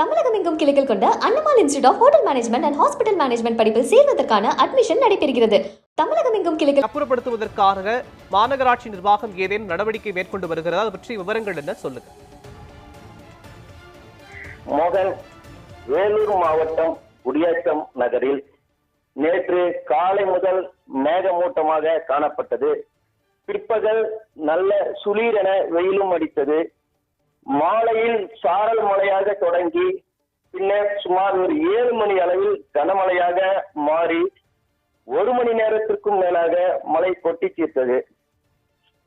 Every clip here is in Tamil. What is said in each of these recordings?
தமிழகம் எங்கும் கிளைகள் கொண்ட Annamalai institute of hotel management and hospital management படிப்பில் சேர்வதற்கான அட்மிஷன் நடைபெறுகிறது. தமிழகம் எங்கும் கிளைகள் அப்புறப்படுத்துவதற்காக மாநகராட்சி நிர்வாகம் ஏதேனும் நடவடிக்கை மேற்கொண்டு வருகிறதா? அது பற்றி விவரங்கள் என்ன? சொல்லுங்க. மோகன் வேலூர் மாவட்டம் குடியாத்தம் நகரில் நேற்று காலை முதல் மேகமூட்டமாக காணப்பட்டது. பிற்பகல் நல்ல சுளீரென வெயிலும் அடித்தது. மாலையில் சாரல் மழையாக தொடங்கி பின்னர் சுமார் ஒரு ஏழு மணி அளவில் கனமழையாக மாறி ஒரு மணி நேரத்திற்கும் மேலாக மழை கொட்டி தீர்த்தது.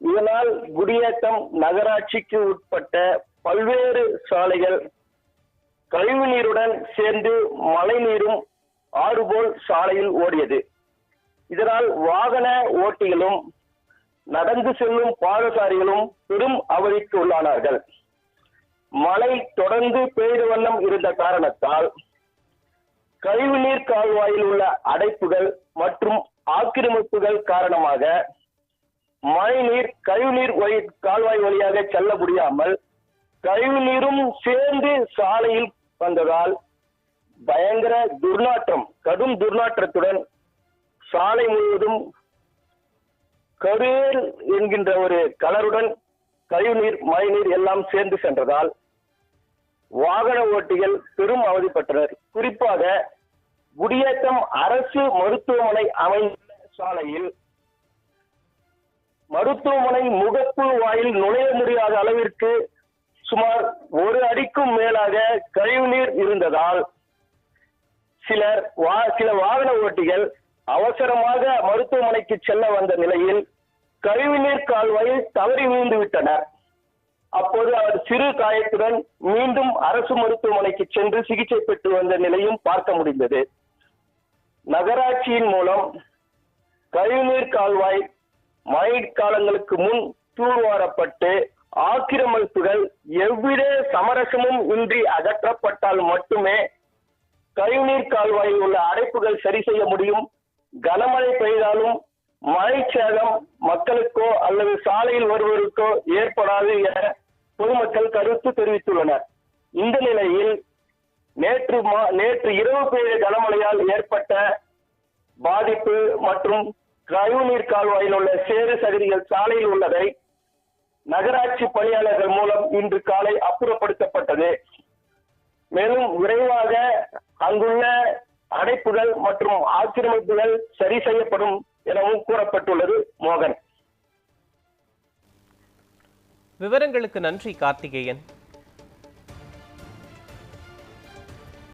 இதனால் குடியேற்றம் நகராட்சிக்கு உட்பட்ட பல்வேறு சாலைகள் கழிவு நீருடன் சேர்ந்து மழை நீரும் ஆறு போல் சாலையில் ஓடியது. இதனால் வாகன ஓட்டிகளும் நடந்து செல்லும் பாதசாரிகளும் பெரும் அவதிக்கு உள்ளானார்கள். மழை தொடர்ந்து பெய்த வண்ணம் இருந்த காரணத்தால் கழிவுநீர் கால்வாயில் உள்ள அடைப்புகள் மற்றும் ஆக்கிரமிப்புகள் காரணமாக மழைநீர் கழிவுநீர் வழி கால்வாய் வழியாக செல்ல முடியாமல் கழிவு நீரும் சேர்ந்து சாலையில் வந்ததால் பயங்கர துர்நாற்றம் கடும் துர்நாற்றத்துடன் சாலை முழுவதும் கருவேல் என்கின்ற ஒரு கலருடன் கழிவுநீர் மழைநீர் எல்லாம் சேர்ந்து சென்றதால் வாகன ஓட்டிகள் பெரும் அவதிப்பட்டனர் குறிப்பாக குடியேற்றம் அரசு மருத்துவமனை அமைந்துள்ள சாலையில் மருத்துவமனை முகப்பு வாயில் நுழைய முடியாத அளவிற்கு சுமார் ஒரு அடிக்கும் மேலாக கழிவுநீர் இருந்ததால் சிலர் வா சில வாகன ஓட்டிகள் அவசரமாக மருத்துவமனைக்கு செல்ல வந்த நிலையில் கழிவுநீர் கால்வாயில் தவறி விழுந்து விட்டனர். அப்போது அவர் சிறு காயத்துடன் மீண்டும் அரசு மருத்துவமனைக்கு சென்று சிகிச்சை பெற்று வந்த நிலையும் பார்க்க முடிந்தது. நகராட்சியின் மூலம் கழிவுநீர் கால்வாய் மழை காலங்களுக்கு முன் தூர்வாரப்பட்டு ஆக்கிரமிப்புகள் எவ்வித சமரசமும் இன்றி அகற்றப்பட்டால் மட்டுமே கழிவுநீர் கால்வாயில் உள்ள அடைப்புகள் சரி செய்ய முடியும். கனமழை பெய்தாலும் மழை சேதம் மக்களுக்கோ அல்லது சாலையில் வருவதற்கோ ஏற்படாது என பொதுமக்கள் கருத்து தெரிவித்துள்ளனர். இந்த நிலையில் நேற்று மா- நேற்று இரவு பெய்த கனமழையால் ஏற்பட்ட பாதிப்பு மற்றும் கழிவுநீர் கால்வாயில் உள்ள சேறு சகதிகள் சாலையில் உள்ளதை நகராட்சி பணியாளர்கள் மூலம் இன்று காலை அப்புறப்படுத்தப்பட்டது. மேலும் விரைவாக அங்குள்ள அடைப்புகள் மற்றும் ஆக்கிரமிப்புகள் சரி செய்யப்படும் எனவும் கூறப்பட்டுள்ளது மோகன். விவரங்களுக்கு நன்றி கார்த்திகேயன்.